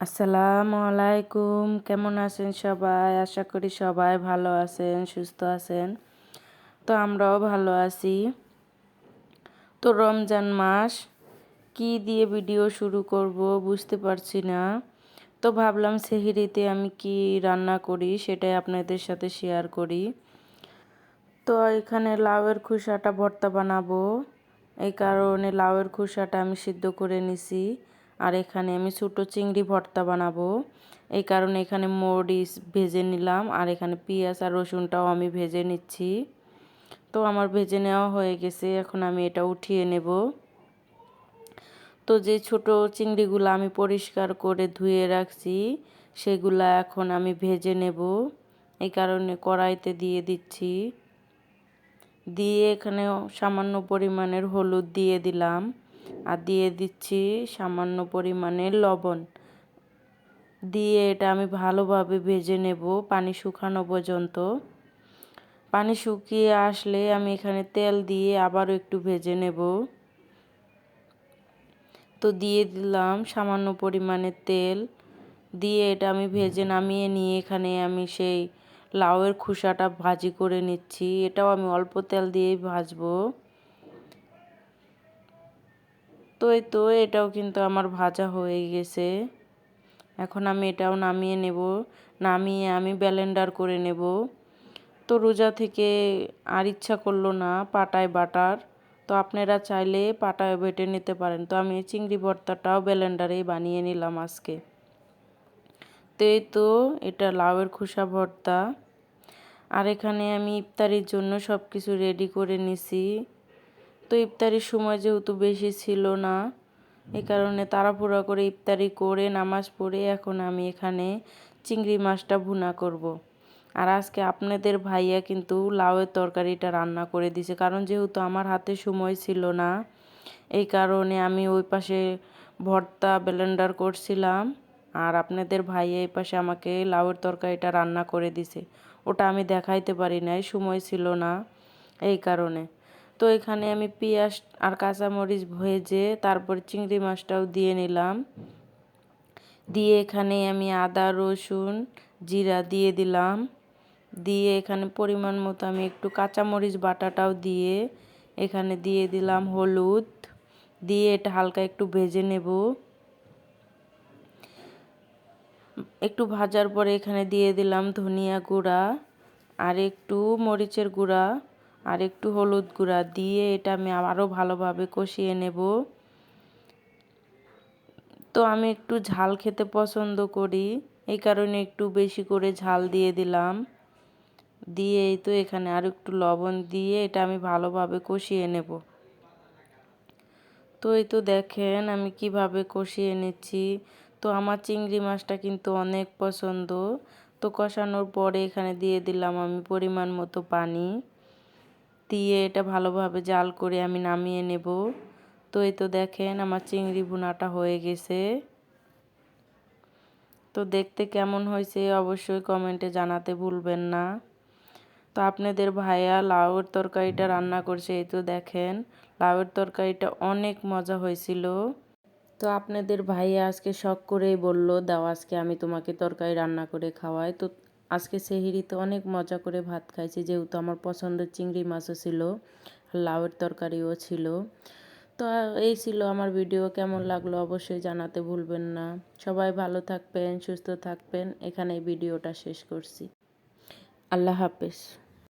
আসসালামু আলাইকুম। কেমন আছেন সবাই? আশা করি সবাই ভালো আছেন, সুস্থ আছেন। তো আমরাও ভালো আছি। তো রমজান মাস, কি দিয়ে ভিডিও শুরু করব বুঝতে পারছি না। তো ভাবলাম সেহিরিতে আমি কি রান্না করি সেটাই আপনাদের সাথে শেয়ার করি। তো এখানে লাউয়ের খোসাটা ভর্তা বানাবো। এই কারণে লাউয়ের খোসাটা আমি সিদ্ধ করে নিছি। আর এখানে আমি ছোটো চিংড়ি ভর্তা বানাবো। এই কারণে এখানে মরিচ ভেজে নিলাম আর এখানে পেঁয়াজ আর রসুনটাও আমি ভেজে নিচ্ছি। তো আমার ভেজে নেওয়া হয়ে গেছে, এখন আমি এটা উঠিয়ে নেব। তো যে ছোট চিংড়িগুলো আমি পরিষ্কার করে ধুয়ে রাখছি, সেগুলা এখন আমি ভেজে নেব। এই কারণে কড়াইতে দিয়ে দিচ্ছি। দিয়ে এখানে সামান্য পরিমাণের হলুদ দিয়ে দিলাম। আর দিয়ে দিচ্ছি সামান্য পরিমাণে লবণ। দিয়ে এটা আমি ভালোভাবে ভেজে নেব পানি শুকানো পর্যন্ত। পানি শুকিয়ে আসলে আমি এখানে তেল দিয়ে আবারও একটু ভেজে নেব। তো দিয়ে দিলাম সামান্য পরিমাণে তেল। দিয়ে এটা আমি ভেজে নামিয়ে নিয়ে এখানে আমি সেই লাউয়ের খোসাটা ভাজি করে নিচ্ছি। এটাও আমি অল্প তেল দিয়েই ভাজবো। তো এই তো এটাও কিন্তু আমার ভাজা হয়ে গেছে। এখন আমি এটাও নামিয়ে নেব। নামিয়ে আমি ব্যালেন্ডার করে নেব। তো রোজা থেকে আর ইচ্ছা করল না পাটায় বাটার। তো আপনারা চাইলে পাটায় বেটে নিতে পারেন। তো আমি চিংড়ি ভর্তাটাও ব্যালেন্ডারেই বানিয়ে নিলাম আজকে। তো এই তো এটা লাউয়ের খোসা ভর্তা। আর এখানে আমি ইফতারির জন্য সব কিছু রেডি করে নিছি। তো ইফতারির সময় যেহেতু বেশি ছিল না এই কারণে তাড়াহুড়া করে ইফতারি করে, নামাজ পড়ে এখন আমি এখানে চিংড়ি মাছটা ভুনা করব। আর আজকে আপনাদের ভাইয়া কিন্তু লাউয়ের তরকারিটা রান্না করে দিছে, কারণ যেহেতু আমার হাতে সময় ছিল না এই কারণে আমি ওই পাশে ভর্তা ব্লেন্ডার করছিলাম, আর আপনাদের ভাইয়া এই পাশে আমাকে লাউয়ের তরকারিটা রান্না করে দিছে ওটা আমি দেখাইতে পারি নাই, সময় ছিল না, এই কারণে তো এখানে আমি পেঁয়াজ আর কাঁচামরিচ ভেজে তারপর চিংড়ি মাছটাও দিয়ে নিলাম। দিয়ে এখানে আমি আদা, রসুন, জিরা দিয়ে দিলাম। দিয়ে এখানে পরিমাণ মতো আমি একটু কাঁচামরিচ বাটাটাও দিয়ে এখানে দিয়ে দিলাম হলুদ। দিয়ে এটা হালকা একটু ভেজে নেব। একটু ভাজার পরে এখানে দিয়ে দিলাম ধনিয়া গুঁড়া আর একটু মরিচের গুঁড়া। আর একটু হলুদ গুঁড়া দিয়ে এটা আমি আরও ভালোভাবে কষিয়ে নেব। তো আমি একটু ঝাল খেতে পছন্দ করি, এই কারণে একটু বেশি করে ঝাল দিয়ে দিলাম। দিয়ে এই তো এখানে আর একটু লবণ দিয়ে এটা আমি ভালোভাবে কষিয়ে নেব। তো এই তো দেখেন আমি কীভাবে কষিয়ে নিচ্ছি। তো আমার চিংড়ি মাছটা কিন্তু অনেক পছন্দ। তো কষানোর পরে এখানে দিয়ে দিলাম আমি পরিমাণ মতো পানি। দিয়ে এটা ভালোভাবে জাল করে আমি নামিয়ে নেব। তো এই তো দেখেন আমার চিংড়ি ভুনাটা হয়ে গেছে। তো দেখতে কেমন হয়েছে অবশ্যই কমেন্টে জানাতে ভুলবেন না। তো আপনাদের ভাইয়া লাউয়ের তরকারিটা রান্না করছে, এই তো দেখেন লাউয়ের তরকারিটা অনেক মজা হয়েছিল। তো আপনাদের ভাইয়া আজকে শখ করেই বলল, দাও আজকে আমি তোমাকে তরকারি রান্না করে খাওয়াই। তো আজকে সেহিরিতে অনেক মজা করে ভাত খাইছি, যেহেতু আমার পছন্দের চিংড়ি মাছও ছিল, লাউয়ের তরকারিও ছিল। তো এই ছিল আমার ভিডিও কেমন লাগল অবশ্যই জানাতে ভুলবেন না। সবাই ভালো থাকবেন, সুস্থ থাকবেন এখানে ভিডিওটা শেষ করছি। আল্লাহ হাফেজ।